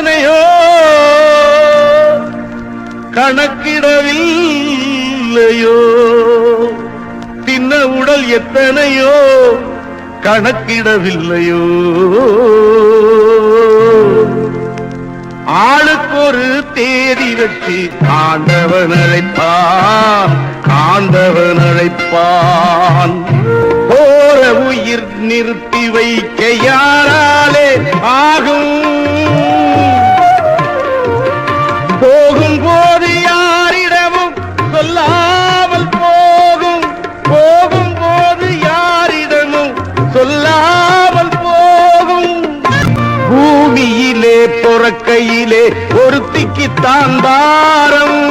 எத்தனையோ கணக்கிடவில்லையோ? தின்ன உடல் எத்தனையோ கணக்கிடவில்லையோ? ஆளுக்கு ஒரு தேதி வச்சு ஆண்டவன் அழைப்பான் ஆண்டவன் அழைப்பான். போற உயிர் நிறுத்தி வைக்க யாராலே ஆகும். பொறக்கையிலே ஒருத்திக்குத்தான் பாரம்.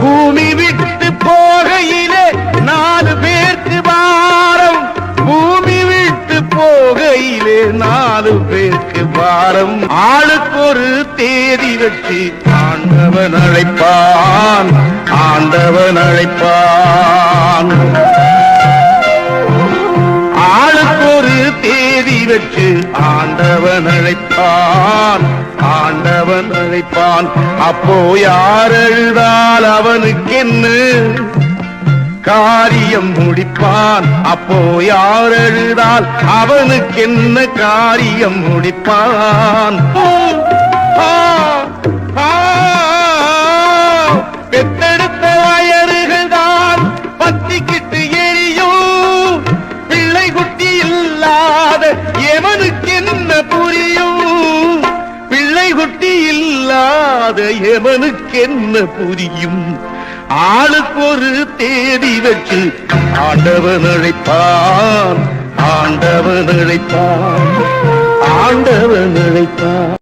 பூமி விட்டு போகையிலே நாலு பேருக்கு பாரம். பூமி விட்டு போகையிலே நாலு பேருக்கு பாரம். ஆளுக்கு ஒரு தேதி வச்சு ஆண்டவன் அழைப்பான். ஆண்டவன் அழைப்பான். வச்சு ஆண்டவன் அழைப்பான் ஆண்டவன் அழைப்பான். அப்போ யார் எழுதால் அவனுக்கு என்ன காரியம் முடிப்பான். அப்போ யார் எழுதால் அவனுக்கு என்ன காரியம் முடிப்பான்? ஆ, இல்லாத என்ன புரியும்? ஆளுக்கு ஒரு தேதி வச்சு ஆண்டவன் அழைப்பான் ஆண்டவன் அழைப்பான் ஆண்டவன் அழைப்பான்